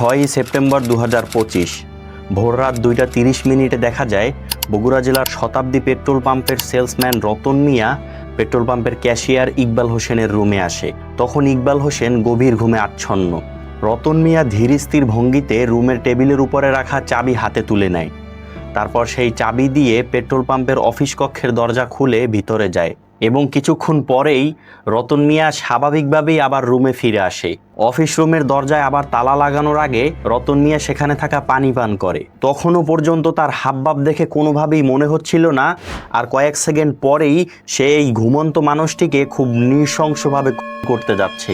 ছয়ই সেপ্টেম্বর দু হাজার পঁচিশ ভোররাত দুইটা তিরিশ মিনিটে দেখা যায়, বগুড়া জেলার শতাব্দী পেট্রোল পাম্পের সেলসম্যান রতন মিয়া পেট্রোল পাম্পের ক্যাশিয়ার ইকবাল হোসেনের রুমে আসে। তখন ইকবাল হোসেন গভীর ঘুমে আচ্ছন্ন। রতন মিয়া ধীর স্থির ভঙ্গিতে রুমের টেবিলের উপরে রাখা চাবি হাতে তুলে নেয়। তারপর সেই চাবি দিয়ে পেট্রোল পাম্পের অফিস কক্ষের দরজা খুলে ভিতরে যায়। এবং কিছুক্ষণ পরেই রতন মিয়া স্বাভাবিকভাবেই আবার রুমে ফিরে আসে। অফিস রুমের দরজায় আবার তালা লাগানোর আগে রতন মিয়া সেখানে থাকা পানি পান করে। তখনও পর্যন্ত তার হাবভাব দেখে কোনোভাবেই মনে হচ্ছিল না, আর কয়েক সেকেন্ড পরেই সে এই ঘুমন্ত মানুষটিকে খুব নৃশংসভাবে করতে যাচ্ছে।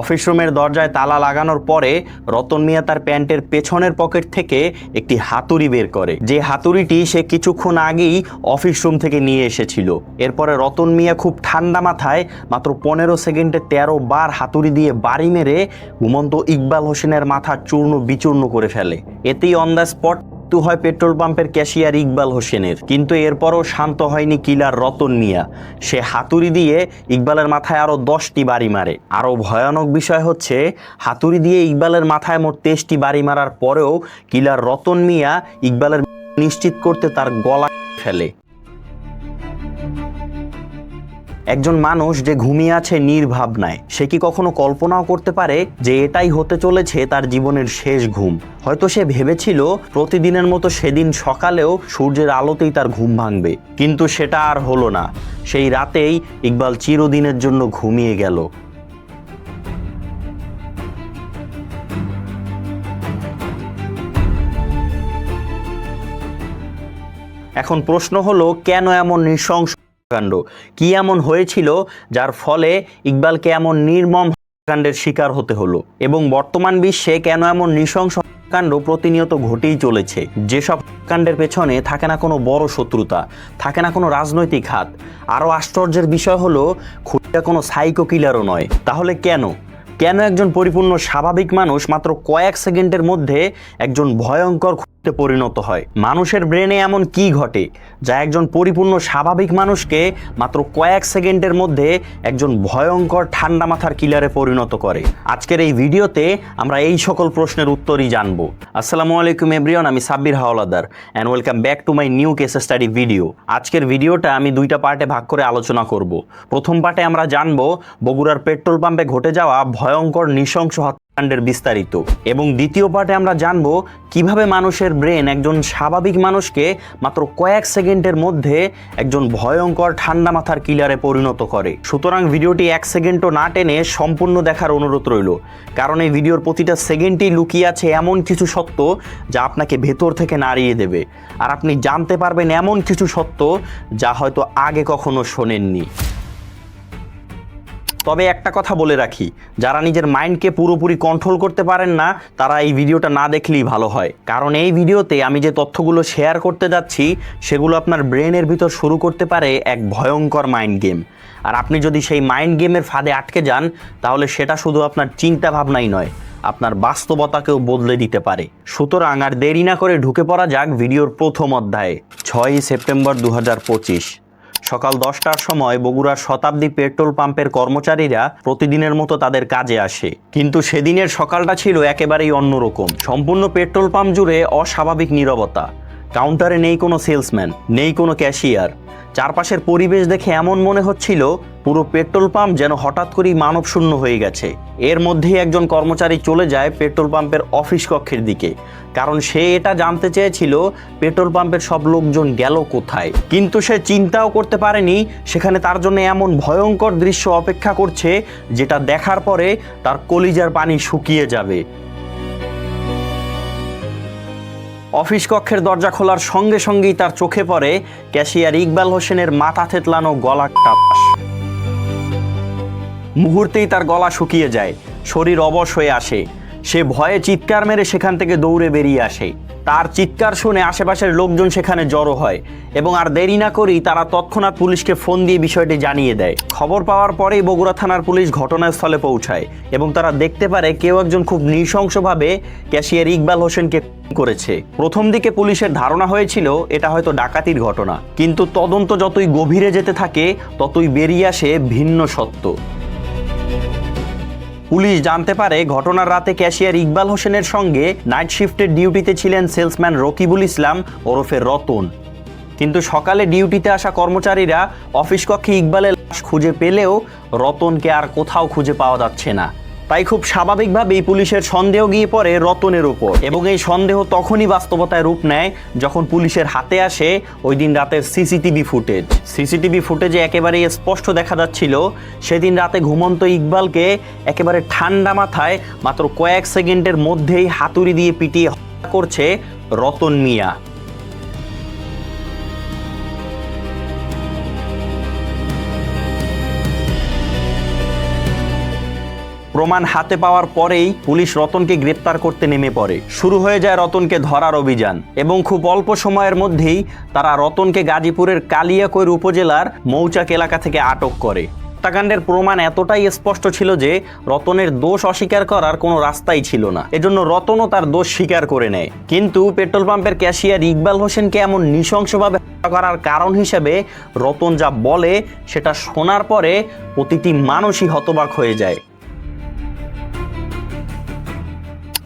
অফিস রুমের দরজায় তালা লাগানোর পরে রতন মিয়া তার প্যান্টের পেছনের পকেট থেকে একটি হাতুড়ি বের করে। যে হাতুড়িটি সে কিছুক্ষণ আগেই অফিস রুম থেকে নিয়ে এসেছিল। এরপরে রতন মিয়া খুব ঠান্ডা মাথায় মাত্র পনেরো সেকেন্ডে তেরো বার হাতুড়ি দিয়ে বাড়ি মেরে ঘুমন্ত ইকবাল হোসেনের মাথা চূর্ণ বিচূর্ণ করে ফেলে। এতেই অন দ্য স্পট মৃত্যু হয় পেট্রোল পাম্পের ক্যাশিয়ার ইকবাল হোসেনের। কিন্তু এরপরও শান্ত হয়নি কিলার রতন মিয়া। সে হাতুড়ি দিয়ে ইকবালের মাথায় আরও দশটি বাড়ি মারে। আরও ভয়ানক বিষয় হচ্ছে, হাতুড়ি দিয়ে ইকবালের মাথায় মোট তেইশটি বাড়ি মারার পরেও কিলার রতন মিয়া ইকবালের নিশ্চিত করতে তার গলা ফেলে। একজন মানুষ যে ঘুমিয়ে আছে নির্ভাবনায়, সে কি কখনো কল্পনাও করতে পারে যে এটাই হতে চলেছে তার জীবনের শেষ ঘুম? হয়তো সে ভেবেছিল প্রতিদিনের মতো সেদিন সকালেও সূর্যের আলোতেই তার ঘুম ভাঙবে, কিন্তু সেটা আর হলো না। সেই রাতেই ইকবাল চিরদিনের জন্য ঘুমিয়ে গেল। এখন প্রশ্ন হলো, কেন এমন নৃশংস কাণ্ড কি এমন হয়েছিল যার ফলে ইকবালকে এমন নির্মম কাণ্ডের শিকার হতে হলো? এবং বর্তমান বিশ্বে কেন এমন নৃশংস কাণ্ড প্রতিনিয়ত ঘটেই চলেছে? যেসব কাণ্ডের পেছনে থাকে না কোনো বড় শত্রুতা, থাকে না কোনো রাজনৈতিক হাত। আরও আশ্চর্যের বিষয় হলো, খুঁটিটা কোনো সাইকো কিলারও নয়। তাহলে কেন? কেন একজন পরিপূর্ণ স্বাভাবিক মানুষ মাত্র কয়েক সেকেন্ডের মধ্যে একজন ভয়ঙ্কর পরিণত হয়। মানুষের ব্রেনে এমন কি ঘটে যা একজন পরিপূর্ণ স্বাভাবিক মানুষকে মাত্র কয়েক সেকেন্ডের মধ্যে একজন ভয়ঙ্কর ঠান্ডা মাথার কিলারে পরিণত করে? আজকের এই ভিডিওতে আমরা এই সকল প্রশ্নের উত্তরই জানব। আসসালামু আলাইকুম এভরিওয়ান, আমি Sabbir Howlader and welcome back to my new case study video আজকের ভিডিওটা আমি দুইটা পার্টে ভাগ করে আলোচনা করব। প্রথম পার্টে আমরা জানব বগুড়ার পেট্রোল পাম্পে ঘটে যাওয়া ভয়ঙ্কর নৃশংস হত্যাকাণ্ডের বিস্তারিত। এবং দ্বিতীয় পার্টে আমরা জানব কীভাবে মানুষের ব্রেন একজন স্বাভাবিক মানুষকে মাত্র কয়েক সেকেন্ডের মধ্যে একজন ভয়ঙ্কর ঠান্ডা মাথার কিলারে পরিণত করে। সুতরাং ভিডিওটি এক সেকেন্ডও না টেনে সম্পূর্ণ দেখার অনুরোধ রইল। কারণ এই ভিডিওর প্রতিটা সেকেন্ডই লুকিয়ে আছে এমন কিছু সত্য যা আপনাকে ভেতর থেকে নাড়িয়ে দেবে। আর আপনি জানতে পারবেন এমন কিছু সত্য যা হয়তো আগে কখনো শোনেননি। তবে একটা কথা বলে রাখি, যারা নিজের মাইন্ডকে পুরোপুরি কন্ট্রোল করতে পারেন না, তারা এই ভিডিওটা না দেখলেই ভালো হয়। কারণ এই ভিডিওতে আমি যে তথ্যগুলো শেয়ার করতে যাচ্ছি, সেগুলো আপনার ব্রেনের ভিতর শুরু করতে পারে এক ভয়ঙ্কর মাইন্ড গেম আর আপনি যদি সেই মাইন্ড গেমের ফাঁদে আটকে যান, তাহলে সেটা শুধু আপনার চিন্তা ভাবনাই নয়, আপনার বাস্তবতাকেও বদলে দিতে পারে। সুতরাং আর দেরি না করে ঢুকে পড়া যাক ভিডিওর প্রথম অধ্যায়ে, ছয়ই সেপ্টেম্বর দু হাজার পঁচিশ। সকাল দশটার সময় বগুড়ার শতাব্দী পেট্রোল পাম্পের কর্মচারীরা প্রতিদিনের মতো তাদের কাজে আসে। কিন্তু সেদিনের সকালটা ছিল একেবারেই অন্যরকম। সম্পূর্ণ পেট্রোল পাম্প জুড়ে অস্বাভাবিক নিরবতা। কাউন্টারে নেই কোনো সেলসম্যান, নেই কোনো ক্যাশিয়ার। চারপাশের পরিবেশ দেখে এমন মনে হচ্ছিল পুরো পেট্রোল পাম্প যেন হঠাৎ করেই মানবশূন্য হয়ে গেছে। এর মধ্যেই একজন কর্মচারী চলে যায় পেট্রোল পাম্পের অফিস কক্ষের দিকে। কারণ সে এটা জানতে চেয়েছিল, পেট্রোল পাম্পের সব লোকজন গেল কোথায়। কিন্তু সে চিন্তাও করতে পারেনি, সেখানে তার জন্য এমন ভয়ঙ্কর দৃশ্য অপেক্ষা করছে, যেটা দেখার পরে তার কলিজার পানি শুকিয়ে যাবে। অফিস কক্ষের দরজা খোলার সঙ্গে সঙ্গেই তার চোখে পড়ে ক্যাশিয়ার ইকবাল হোসেনের মাথা থেতলানো গলা মুহূর্তেই তার গলা শুকিয়ে যায়, শরীর অবশ হয়ে আসে। সে ভয়ে চিৎকার মেরে সেখান থেকে দৌড়ে বেরিয়ে আসে। তার চিৎকার শুনে আশেপাশের লোকজন সেখানে জড়ো হয় এবং আর দেরি না করেই তারা তৎক্ষণাৎ পুলিশকে ফোন দিয়ে বিষয়টি জানিয়ে দেয়। খবর পাওয়ার পরেই বগুড়া থানার পুলিশ ঘটনাস্থলে পৌঁছায় এবং তারা দেখতে পারে কেউ একজন খুব নৃশংসভাবে ক্যাশিয়ার ইকবাল হোসেনকে করেছে। প্রথম দিকে পুলিশের ধারণা হয়েছিল, এটা হয়তো ডাকাতির ঘটনা। কিন্তু তদন্ত যতই গভীরে যেতে থাকে, ততই বেরিয়ে আসে ভিন্ন সত্য। পুলিশ জানতে পারে ঘটনার রাতে ক্যাশিয়ার ইকবাল হোসেনের সঙ্গে নাইট শিফটের ডিউটিতে ছিলেন সেলসম্যান রকিবুল ইসলাম ওরফে রতন। কিন্তু সকালে ডিউটিতে আসা কর্মচারীরা অফিস কক্ষে ইকবালের লাশ খুঁজে পেলেও রতনকে আর কোথাও খুঁজে পাওয়া যাচ্ছে না। তাই খুব স্বাভাবিকভাবেই পুলিশের সন্দেহ গিয়ে পড়ে রতনের উপর। এবং এই সন্দেহ তখনই বাস্তবতায় রূপ নেয় যখন পুলিশের হাতে আসে ওই দিন রাতের সিসিটিভি ফুটেজ। সিসিটিভি ফুটেজে একেবারে স্পষ্ট দেখা যাচ্ছিল, সেদিন রাতে ঘুমন্ত ইকবালকে একেবারে ঠান্ডা মাথায় মাত্র কয়েক সেকেন্ডের মধ্যেই হাতুড়ি দিয়ে পিটিয়ে করছে রতন মিয়া। প্রমাণ হাতে পাওয়ার পরেই পুলিশ রতনকে গ্রেপ্তার করতে নেমে পড়ে। শুরু হয়ে যায় রতনকে ধরার অভিযান এবং খুব অল্প সময়ের মধ্যেই তারা রতনকে গাজীপুরের কালিয়াকৈর উপজেলার মৌচাক এলাকা থেকে আটক করে। হত্যাকাণ্ডের প্রমাণ এতটাই স্পষ্ট ছিল যে রতনের দোষ অস্বীকার করার কোনো রাস্তাই ছিল না। এজন্য রতনও তার দোষ স্বীকার করে নেয়। কিন্তু পেট্রোল পাম্পের ক্যাশিয়ার ইকবাল হোসেনকে এমন নৃশংসভাবে হত্যা করার কারণ হিসেবে রতন যা বলে সেটা শোনার পরে প্রতিটি মানুষই হতবাক হয়ে যায়।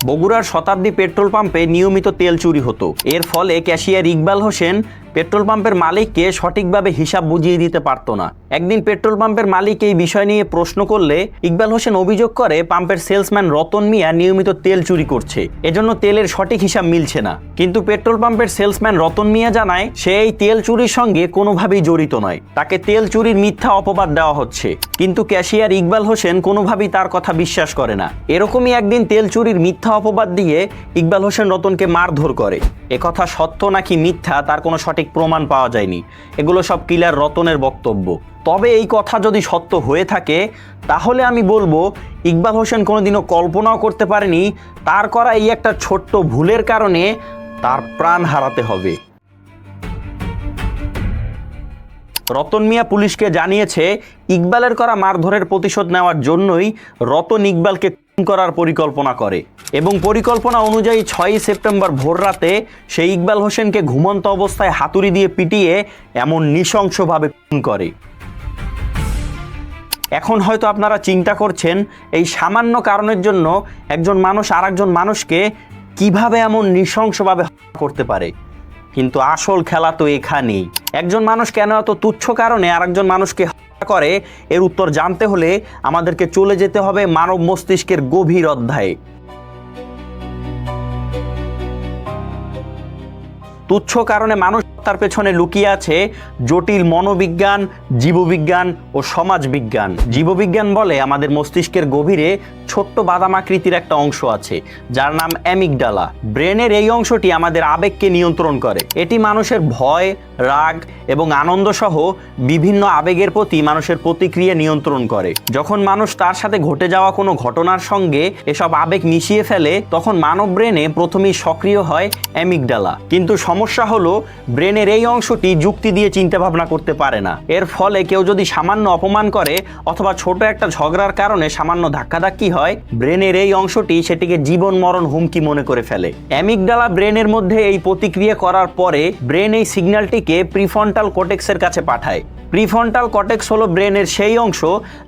বগুড়ার শতাব্দী পেট্রোল পাম্পে নিয়মিত তেল চুরি হতো। এর ফলে ক্যাশিয়ার ইকবাল হোসেন পেট্রোল পাম্পের মালিককে সঠিকভাবে হিসাব বুঝিয়ে দিতে পারতো না। একদিন পেট্রোল পাম্পের মালিক এই বিষয় নিয়ে প্রশ্ন করলে ইকবাল হোসেন অভিযোগ করে, পাম্পের সেলসম্যান রতন মিয়া নিয়মিত তেল চুরি করছে। এজন্য তেলের সঠিক হিসাব মিলছে না। কিন্তু পেট্রোল পাম্পের সেলসম্যান রতন মিয়া জানায়, সে এই তেল চুরির সঙ্গে কোনোভাবেই জড়িত নয়। তাকে তেল চুরির মিথ্যা অপবাদ দেওয়া হচ্ছে। কিন্তু ক্যাশিয়ার ইকবাল হোসেন কোনোভাবেই তার কথা বিশ্বাস করে না। এরকমই একদিন তেল চুরির মিথ্যা অপবাদ দিয়ে ইকবাল হোসেন রতনকে মারধর করে। একথা সত্য নাকি মিথ্যা, তার কোনো সঠিক প্রমাণ পাওয়া যায়নি। এগুলো সব কিলার রতনের বক্তব্য। তবে এই কথা যদি সত্য হয়ে থাকে, তাহলে আমি বলব, ইকবাল হোসেন কোনোদিনও কল্পনাও করতে পারেনি, তার করা এই একটা ছোট্ট ভুলের কারণে তার প্রাণ হারাতে হবে। রতন মিয়া পুলিশকে জানিয়েছে, ইকবালের করা মারধরের প্রতিশোধ নেওয়ার জন্যই রতন ইকবালকে করার পরিকল্পনা করে। এবং পরিকল্পনা অনুযায়ী ছয়ই সেপ্টেম্বর ভোররাতে সেই ইকবাল হোসেনকে ঘুমন্ত অবস্থায় হাতুড়ি দিয়ে পিটিয়ে এমন নৃশংসভাবে খুন করে। এখন হয়তো আপনারা চিন্তা করছেন, এই সামান্য কারণের জন্য একজন মানুষ আরেকজন মানুষকে কীভাবে এমন নৃশংসভাবে করতে পারে? কিন্তু আসল খেলা তো এখানেই। একজন মানুষ কেন এত তুচ্ছ কারণে আরেকজন মানুষকে করে, এর উত্তর জানতে হলে আমাদেরকে চলে যেতে হবে মানব মস্তিষ্কের গভীর অধ্যায়ে। তুচ্ছ কারণে মানুষ তার পেছনে লুকিয়ে আছে জটিল মনোবিজ্ঞান, জীববিজ্ঞান ও সমাজবিজ্ঞান। জীববিজ্ঞান বলে আমাদের মস্তিষ্কের গভীরে ছোট্ট বাদাম আকৃতির একটা অংশ আছে, যার নাম অ্যামিকডালা ব্রেনের এই অংশটি আমাদের আবেগকে নিয়ন্ত্রণ করে। এটি মানুষের ভয়, রাগ এবং আনন্দ সহ বিভিন্ন আবেগের প্রতি মানুষের প্রতিক্রিয়া নিয়ন্ত্রণ করে। যখন মানুষ তার সাথে ঘটে যাওয়া কোনো ঘটনার সঙ্গে এসব আবেগ মিশিয়ে ফেলে, তখন মানব ব্রেনে প্রথমেই সক্রিয় হয় অ্যামিকডালা কিন্তু সমস্যা হলো, ব্রেনের এই অংশটি যুক্তি দিয়ে চিন্তা ভাবনা করতে পারে না। এর ফলে কেউ যদি সামান্য অপমান করে অথবা ছোট একটা ঝগড়ার কারণে সামান্য ধাক্কাধাক্কি হয়, ব্রেনের এই অংশটি সেটিকে জীবন মরণ হুমকি মনে করে ফেলে। অ্যামিকডালা ব্রেনের মধ্যে এই প্রতিক্রিয়া করার পরে ব্রেন এই সিগন্যালটিকে প্রিফন্টাল কোটেক্সের কাছে পাঠায়। প্রিফন্টাল কটেক্স হলো ব্রেনের সেই অংশ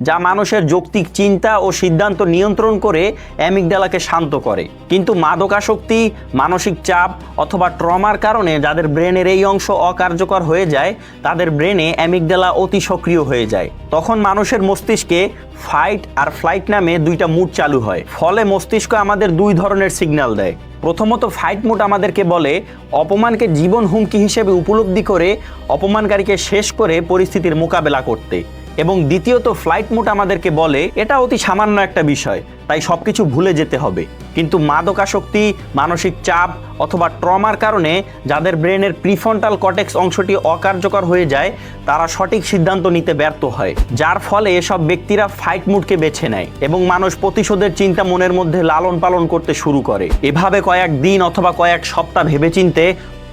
যা মানুষের যৌক্তিক চিন্তা ও সিদ্ধান্ত নিয়ন্ত্রণ করে অ্যামিকডালাকে শান্ত করে। কিন্তু মাদকাসক্তি, মানসিক চাপ অথবা ট্রমার কারণে যাদের ব্রেনের এই অংশ অকার্যকর হয়ে যায়, তাদের ব্রেনে অ্যামিকডালা অতি সক্রিয় হয়ে যায়। তখন মানুষের মস্তিষ্কে ফাইট আর ফ্লাইট নামে দুইটা মুড চালু হয়। ফলে মস্তিষ্ক আমাদের দুই ধরনের সিগন্যাল দেয়। প্রথমত, ফাইট মুড আমাদেরকে বলে, অপমানকে জীবন হুমকি হিসেবে উপলব্ধি করে, অপমানকারীকে শেষ করে পরিস্থিতির মোকাবেলা করতে। এবং দ্বিতীয়ত ফ্লাইট মোড আমাদেরকে বলে, এটা অতি সামান্য একটা বিষয়, তাই সব কিছু ভুলে যেতে হবে। কিন্তু মাদকাসক্তি, মানসিক চাপ অথবা ট্রমার কারণে যাদের ব্রেনের প্রিফন্টাল কটেক্স অংশটি অকার্যকর হয়ে যায়, তারা সঠিক সিদ্ধান্ত নিতে ব্যর্থ হয়, যার ফলে এসব ব্যক্তিরা ফাইট মুডকে বেছে নেয় এবং মানুষ প্রতিশোধের চিন্তা মনের মধ্যে লালন পালন করতে শুরু করে। এভাবে কয়েক দিন অথবা কয়েক সপ্তাহ ভেবেচিন্তে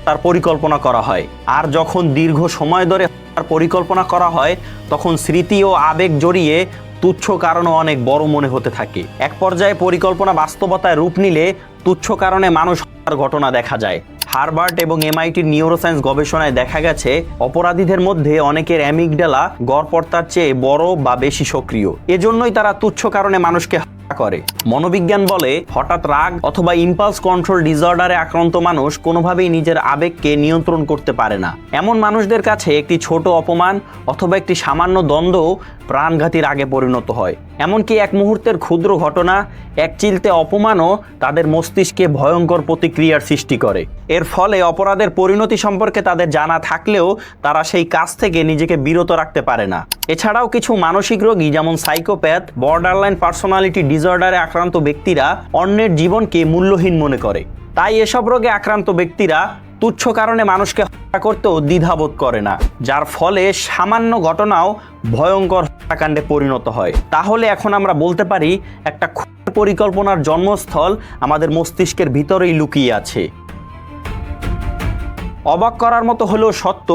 তার পরিকল্পনা করা হয়। আর যখন দীর্ঘ সময় ধরে পরিকল্পনা করা হয়, তখন স্মৃতি ও আবেগ জড়িয়ে তুচ্ছ কারণও অনেক বড় মনে হতে থাকে। এক পর্যায়ে পরিকল্পনা বাস্তবতায় রূপ নিলে তুচ্ছ কারণে মানুষ হত্যার ঘটনা দেখা যায়। হারবার্ট এবং এমআইটির নিউরোসায়েন্স গবেষণায় দেখা গেছে, অপরাধীদের মধ্যে অনেকের অ্যামিগডালা গড়পড়তার চেয়ে বড় বা বেশি সক্রিয়। এজন্যই তারা তুচ্ছ কারণে মানুষকে করে। মনোবিজ্ঞান বলে, হঠাৎ রাগ অথবা ইম্পালস কন্ট্রোল ডিসঅর্ডারে আক্রান্ত মানুষ কোনোভাবেই নিজের আবেগকে নিয়ন্ত্রণ করতে পারে না। এমন মানুষদের কাছে একটি ছোট অপমান অথবা একটি সামান্য দ্বন্দ্ব প্রাণঘাতীর আগে পরিণত হয়। এমনকি এক মুহূর্তের ক্ষুদ্র ঘটনা, এক চিলতে অপমানও তাদের মস্তিষ্কে ভয়ঙ্কর প্রতিক্রিয়ার সৃষ্টি করে। এর ফলে অপরাধের পরিণতি সম্পর্কে তাদের জানা থাকলেও তারা সেই কাজ থেকে নিজেকে বিরত রাখতে পারে না। এছাড়াও কিছু মানসিক রোগী যেমন সাইকোপ্যাথ বর্ডারলাইন পার্সোনালিটি ডিসঅর্ডারে আক্রান্ত ব্যক্তিরা অন্যের জীবনকে মূল্যহীন মনে করে। তাই এসব রোগে আক্রান্ত ব্যক্তিরা তুচ্ছ কারণে মানুষকে হত্যা করতেও দ্বিধাবোধ করে না, যার ফলে সামান্য ঘটনাও ভয়ঙ্কর হত্যাকাণ্ডে পরিণত হয়। তাহলে এখন আমরা বলতে পারি, একটা পরিকল্পনার জন্মস্থল আমাদের মস্তিষ্কের ভিতরেই লুকিয়ে আছে। অবাক করার মতো হলেও সত্য,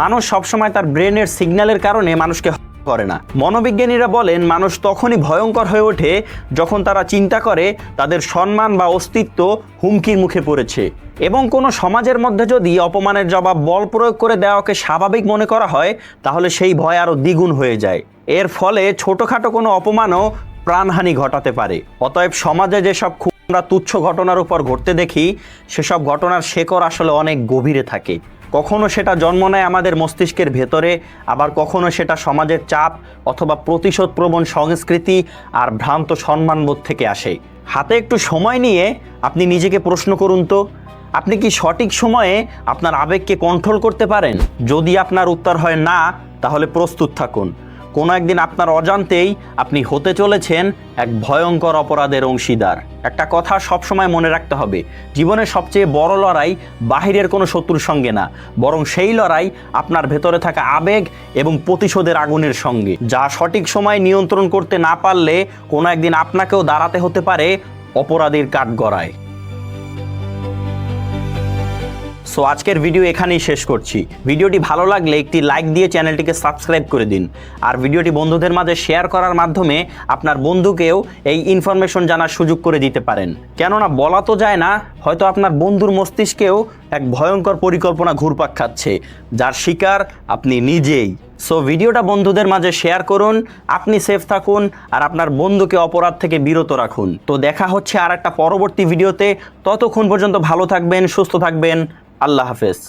মানুষ সবসময় তার ব্রেনের সিগন্যালের কারণে মানুষকে করে না। মনোবিজ্ঞানীরা বলেন, মানুষ তখনই ভয়ঙ্কর হয়ে ওঠে যখন তারা চিন্তা করে তাদের সম্মান বা অস্তিত্ব হুমকির মুখে পড়েছে। এবং কোনো সমাজের মধ্যে যদি অপমানের জবাব বল প্রয়োগ করে দেওয়াকে স্বাভাবিক মনে করা হয়, তাহলে সেই ভয় আরও দ্বিগুণ হয়ে যায়। এর ফলে ছোটোখাটো কোনো অপমানও প্রাণহানি ঘটাতে পারে। অতএব সমাজে যেসব আমরা তুচ্ছ ঘটনার উপর ঘটতে দেখি, সেসব ঘটনার শেকড় আসলে অনেক গভীরে থাকে। কখনো সেটা জন্ম নেয় আমাদের মস্তিষ্কের ভেতরে, আবার কখনো সেটা সমাজের চাপ অথবা প্রতিশোধপ্রবণ সংস্কৃতি আর ভ্রান্ত সম্মানবোধ থেকে আসে। হাতে একটু সময় নিয়ে আপনি নিজেকে প্রশ্ন করুন তো, আপনি কি সঠিক সময়ে আপনার আবেগকে কন্ট্রোল করতে পারেন? যদি আপনার উত্তর হয় না, তাহলে প্রস্তুত থাকুন। কোনো একদিন আপনার অজান্তেই আপনি হতে চলেছেন এক ভয়ঙ্কর অপরাধের অংশীদার। একটা কথা সবসময় মনে রাখতে হবে, জীবনের সবচেয়ে বড় লড়াই বাহিরের কোনো শত্রুর সঙ্গে না, বরং সেই লড়াই আপনার ভেতরে থাকা আবেগ এবং প্রতিশোধের আগুনের সঙ্গে। যা সঠিক সময় নিয়ন্ত্রণ করতে না পারলে কোনো একদিন আপনাকেও দাঁড়াতে হতে পারে অপরাধীর কাঠগড়ায়। সো আজকের ভিডিও এখানেই শেষ করছি। ভিডিওটি ভালো লাগলে একটি লাইক দিয়ে চ্যানেলটিকে সাবস্ক্রাইব করে দিন। আর ভিডিওটি বন্ধুদের মাঝে শেয়ার করার মাধ্যমে আপনার বন্ধুকেও এই ইনফরমেশন জানার সুযোগ করে দিতে পারেন। কেননা বলা তো যায় না হয়তো আপনার বন্ধুর মস্তিষ্কেও এক ভয়ঙ্কর পরিকল্পনা ঘুরপাক খাচ্ছে, যার শিকার আপনি নিজেই। সো ভিডিওটা বন্ধুদের মাঝে শেয়ার করুন, আপনি সেফ থাকুন, আর আপনার বন্ধুকে অপরাধ থেকে বিরত রাখুন। তো দেখা হচ্ছে আর একটা পরবর্তী ভিডিওতে, ততক্ষণ পর্যন্ত ভালো থাকবেন, সুস্থ থাকবেন, আল্লাহ হাফেজ।